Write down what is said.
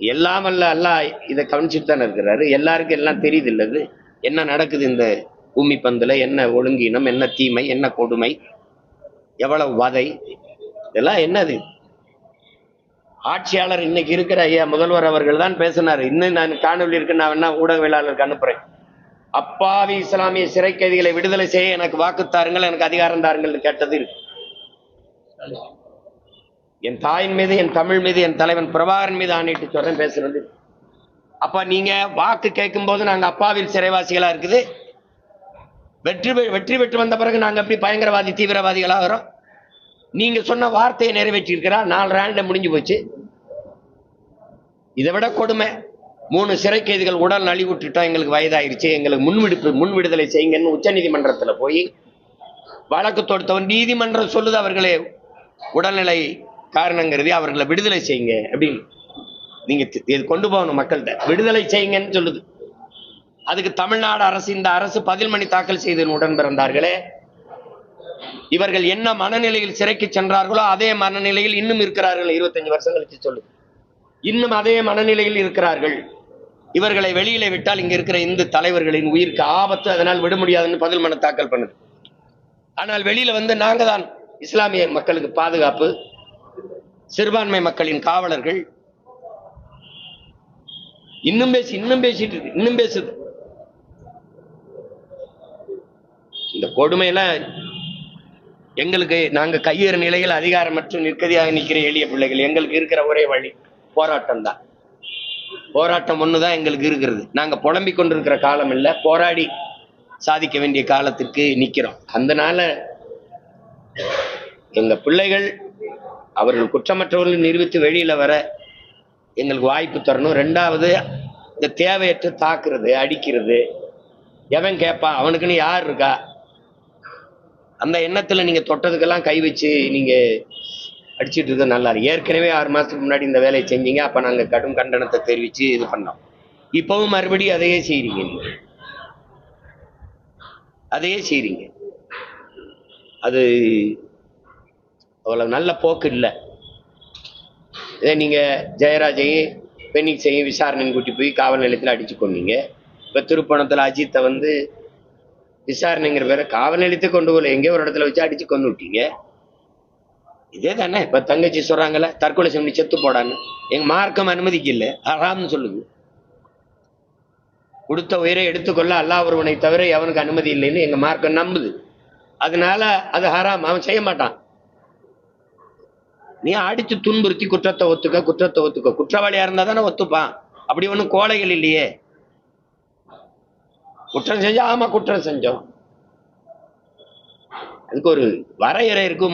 எல்லாம் அல்ல அல்லாஹ் இதை கவனிச்சுட்டு தானே இருக்கிறாரு. எல்லாருக்கும் எல்லாம் தெரியுது இல்லது என்ன நடக்குது இந்த பூமி பந்துல? என்ன ஒழுங்கீனம்? என்ன தீமை? என்ன கொடுமை? எவ்வளவு வதை? இதெல்லாம் என்னது? ஆட்சியாளர் இன்னைக்கு இருக்கிற ஐயா முதல்வர் அவர்கள் தான் பேசினார். இன்னும் நான் காணொலி இருக்கு நான் வேணா ஊடகவியலாளருக்கு அனுப்புறேன். அப்பாவி இஸ்லாமிய சிறை கைதிகளை விடுதலை செய்ய எனக்கு வாக்கு தாருங்கள் எனக்கு அதிகாரம் தாருங்கள் கேட்டது இருக்கு. என் தாயின் மீது என் தமிழ் மீது என் தலைவன் பிரபாகரன் மீது ஆணையிட்டு சொல்றேன் பேசுறது. அப்ப நீங்க வாக்கு கேட்கும் போது நாங்க அப்பாவில் சிறைவாசிகளா இருக்குது. வெற்றி வெற்றி பெற்று வந்த பிறகு நாங்க எப்படி பயங்கரவாதி தீவிரவாதிகளா வரோம் நீங்க சொன்ன வார்த்தையை நிறைவேற்றியிருக்கிறா நாலு ரேண்ட முடிஞ்சு போச்சு. இதை விட கொடுமை. மூணு சிறை கைதிகள் உடல் நலிவுட்டுட்டோம் எங்களுக்கு வயதாயிருச்சு. எங்களுக்கு முன்விடுப்பு முன் விடுதலை செய்யுங்கன்னு உச்சநீதிமன்றத்துல போய் வழக்கு தொடுத்தவன் நீதிமன்றம் சொல்லுது அவர்களே உடல்நிலை காரணங்கிறதே அவர்களை விடுதலை செய்யுங்க அப்படின்னு. நீங்க இது கொண்டு போகணும் மக்கள்கிட்ட. விடுதலை செய்யுங்கன்னு சொல்லுது. அதுக்கு தமிழ்நாடு அரசு இந்த அரசு பதில் மணி தாக்கல் செய்து உடன் பிறந்தார்களே இவர்கள் என்ன மனநிலையில் சிறைக்கு சென்றார்களோ அதே மனநிலையில் இன்னும் இருக்கிறார்கள். இருபத்தஞ்சு வருஷம் கழிச்சு சொல்லுது. இன்னும் அதே மனநிலையில் இருக்கிறார்கள். இவர்களை வெளியில விட்டால் இங்க இருக்கிற இந்து தலைவர்களின் உயிருக்கு ஆபத்து. அதனால் விட முடியாதுன்னு பதில் மனு தாக்கல் பண்ணுது. ஆனால் வெளியில வந்து நாங்க தான் இஸ்லாமிய மக்களுக்கு பாதுகாப்பு சிறுபான்மை மக்களின் காவலர்கள் இன்னும் பேசி இன்னும் பேசிட்டு இருக்கு இன்னும் பேசுது. இந்த கொடுமையெல்லாம் எங்களுக்கு நாங்க கையேறு நிலையில் அதிகாரம் மற்றும் நிற்கதியாக நிற்கிற எளிய பிள்ளைகள் எங்களுக்கு இருக்கிற ஒரே வழி போராட்டம் தான். போராட்டம் ஒண்ணுதான் எங்களுக்கு இருக்கிறது. நாங்க புலம்பிக் கொண்டிருக்கிற காலம் இல்லை போராடி சாதிக்க வேண்டிய காலத்துக்கு நிக்கிறோம். அதனால எங்க பிள்ளைகள் அவர்கள் குற்றமற்றவர்கள் நிரூபித்து வெளியில் வர எங்களுக்கு வாய்ப்பு தரணும். ரெண்டாவது இந்த தேவையற்ற தாக்குறது அடிக்கிறது. எவன் கேட்பான் அவனுக்குன்னு யார் இருக்கா? அந்த எண்ணத்தில் நீங்கள் தொட்டதுக்கெல்லாம் கை வச்சு நீங்கள் அடிச்சுட்டு இருக்க நல்லா இருக்கு. ஏற்கனவே ஆறு மாதத்துக்கு முன்னாடி இந்த வேலையை செஞ்சீங்க. அப்போ நாங்கள் கடும் கண்டனத்தை தெரிவித்து இது பண்ணோம். இப்போவும் மறுபடியும் அதையே செய்கிறீங்க அதையே செய்கிறீங்க அது அவ்வளவு நல்ல போக்கு இல்லை. இதே நீங்க ஜெயராஜையும் பெனிக்ஸையும் விசாரணைன்னு கூட்டி போய் காவல் நிலையத்தில் அடிச்சு கொண்டீங்க இப்ப திருப்பணத்துல அஜித்தை வந்து விசாரணைங்கிற பேரை காவல் நிலையத்தை கொண்டு போகல. எங்கேயோ ஒரு இடத்துல வச்சு அடிச்சு கொண்டு விட்டீங்க. இதே தானே? இப்ப தங்கச்சி சொல்றாங்கல்ல தற்கொலை செஞ்சு செத்து போடான்னு. எங்க மார்க்கம் அனுமதிக்கல அறாம்னு சொல்லுது. கொடுத்த உயிரை எடுத்துக்கொள்ள அல்லாஹ் ஒருவனை தவிர எவனுக்கு அனுமதி இல்லைன்னு எங்க மார்க்கம் நம்புது. அதனால அது ஹராம். அவன் செய்ய மாட்டான். நீ அடிச்சு துன்புறுத்தி குற்றத்தை ஒத்துக்க குற்றத்தை ஒத்துக்க. குற்றவாளியா இருந்தா தானே ஒத்துப்பான். அப்படி ஒன்னும் கோழைகள் இல்லையே. குற்றம் செஞ்சா ஆமா குற்றம் செஞ்சோம். அதுக்கு ஒரு வரையறை இருக்கும்.